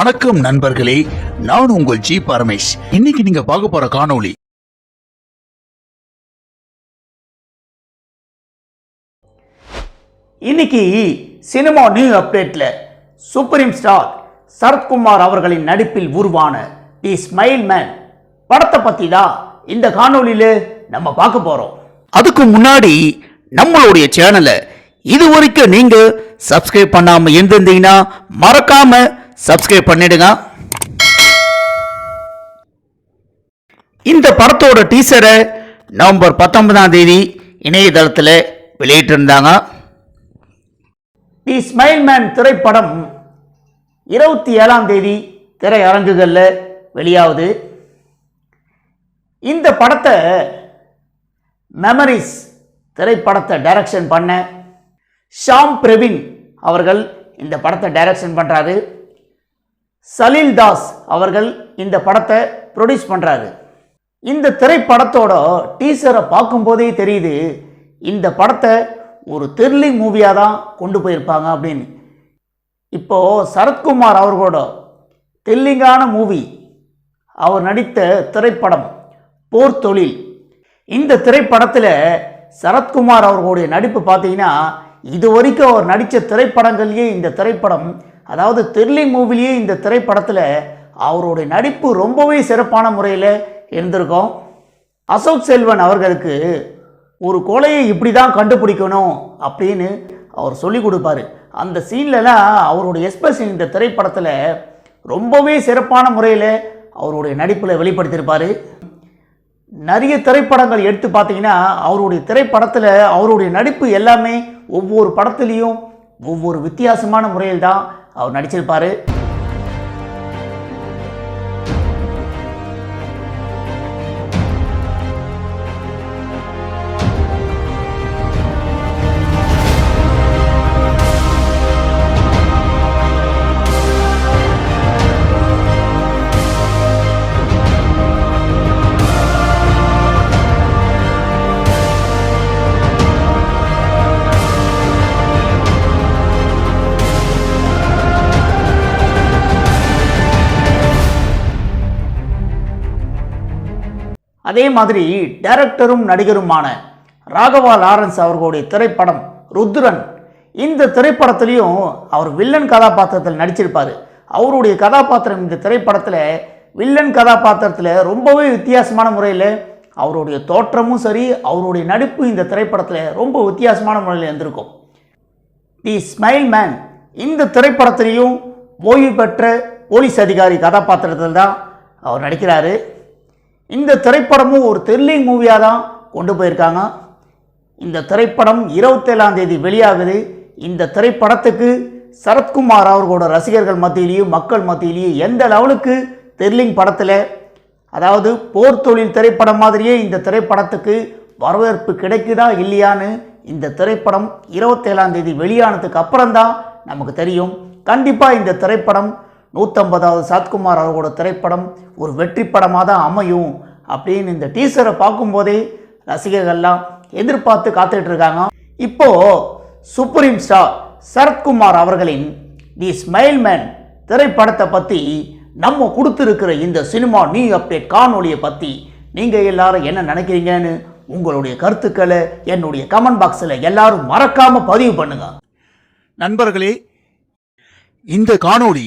வணக்கம் நண்பர்களே நான் உங்கள் ஜி பரமேஷ். இன்னைக்கு நீங்க பார்க்க போற காணொளி இன்னைக்கு சினிமா நியூ அப்டேட்ல சூப்பரிம் ஸ்டார் சரத்குமார் அவர்களின் நடிப்பில் உருவான தி ஸ்மைல் மேன். படத்தை பத்தி தான் இந்த காணொளியில நம்ம பார்க்க போறோம். அதுக்கு முன்னாடி நம்மளுடைய சேனலை இது வரைக்கும் நீங்க சப்ஸ்கிரைப் பண்ணாம இருந்திருந்தீங்கன்னா மறக்காம சப்ஸ்கிரைப் பண்ணிடுங்க. இந்த படத்தோட டீசரை நவம்பர் பத்தொன்பதாம் தேதி இணையதளத்தில் வெளியிட்டிருந்தாங்க. தி ஸ்மைல் மேன் திரைப்படம் இருபத்தி ஏழாம் தேதி திரையரங்குகளில் வெளியாகுது. இந்த படத்தை மெமரிஸ் திரைப்படத்தை டைரக்ஷன் பண்ண ஷாம் பிரவீன் அவர்கள் இந்த படத்தை டைரக்ஷன் பண்ணுறாரு சலீல் தாஸ் அவர்கள் இந்த படத்தை ப்ரொடியூஸ் பண்ணுறாரு இந்த திரைப்படத்தோட டீசரை பார்க்கும்போதே தெரியுது இந்த படத்தை ஒரு த்ரில்லிங் மூவியாக தான் கொண்டு போயிருப்பாங்க அப்படின்னு. இப்போது சரத்குமார் அவர்களோட த்ரில்லிங்கான மூவி அவர் நடித்த திரைப்படம் போர் தொழில் இந்த திரைப்படத்தில் சரத்குமார் அவர்களுடைய நடிப்பு பார்த்தீங்கன்னா இது வரைக்கும் அவர் நடித்த திரைப்படங்கள்லேயே இந்த திரைப்படம் அதாவது த்ரில்லிங் மூவிலேயே இந்த திரைப்படத்தில் அவருடைய நடிப்பு ரொம்பவே சிறப்பான முறையில் இருந்திருக்கும். அசோக் செல்வன் அவர்களுக்கு ஒரு கொலையை இப்படி தான் கண்டுபிடிக்கணும் அப்படின்னு அவர் சொல்லி கொடுப்பாரு. அந்த சீன்லலாம் அவருடைய எக்ஸ்பிரஷன் இந்த திரைப்படத்தில் ரொம்பவே சிறப்பான முறையில் அவருடைய நடிப்பில் வெளிப்படுத்தியிருப்பார். நிறைய திரைப்படங்கள் எடுத்து பார்த்தீங்கன்னா அவருடைய திரைப்படத்தில் அவருடைய நடிப்பு எல்லாமே ஒவ்வொரு படத்துலேயும் ஒவ்வொரு வித்தியாசமான முறையில் தான் அவர் நடிச்சிருப்பார். அதே மாதிரி டைரக்டரும் நடிகருமான ராகவா லாரன்ஸ் அவர்களுடைய திரைப்படம் ருத்ரன் இந்த திரைப்படத்திலையும் அவர் வில்லன் கதாபாத்திரத்தில் நடிச்சிருப்பார். அவருடைய கதாபாத்திரம் இந்த திரைப்படத்தில் வில்லன் கதாபாத்திரத்தில் ரொம்பவே வித்தியாசமான முறையில் அவருடைய தோற்றமும் சரி அவருடைய நடிப்பு இந்த திரைப்படத்தில் ரொம்ப வித்தியாசமான முறையில் இருந்திருக்கும். தி ஸ்மைல் மேன் இந்த திரைப்படத்திலையும் ஓய்வு பெற்ற போலீஸ் அதிகாரி கதாபாத்திரத்தில் தான் அவர் நடிக்கிறாரு. இந்த திரைப்படமும் ஒரு த்ரில்லிங் மூவியாக தான் கொண்டு போயிருக்காங்க. இந்த திரைப்படம் இருபத்தேழாம் தேதி வெளியாகுது. இந்த திரைப்படத்துக்கு சரத்குமார் அவர்களோட ரசிகர்கள் மத்தியிலையும் மக்கள் மத்தியிலையும் எந்த லெவலுக்கு த்ரில்லிங் படத்தில் அதாவது போர் தொழில் திரைப்படம் மாதிரியே இந்த திரைப்படத்துக்கு வரவேற்பு கிடைக்குதா இல்லையான்னு இந்த திரைப்படம் இருபத்தேழாம் தேதி வெளியானதுக்கு அப்புறம்தான் நமக்கு தெரியும். கண்டிப்பாக இந்த திரைப்படம் நூற்றம்பதாவது சாத்குமார் அவர்களோட திரைப்படம் ஒரு வெற்றி படமாக தான் அமையும் அப்படின்னு இந்த டீசரை பார்க்கும்போதே ரசிகர்கள்லாம் எதிர்பார்த்து காத்துட்டு இருக்காங்க. இப்போ சுப்ரீம் ஸ்டார் சரத்குமார் அவர்களின் தி ஸ்மைல் மேன் திரைப்படத்தை பற்றி நம்ம கொடுத்துருக்கிற இந்த சினிமா நியூ அப்டேட் காணொலியை பற்றி நீங்கள் எல்லாரும் என்ன நினைக்கிறீங்கன்னு உங்களுடைய கருத்துக்களை என்னுடைய கமெண்ட் பாக்ஸில் எல்லாரும் மறக்காமல் பதிவு பண்ணுங்க. நண்பர்களே இந்த காணொளி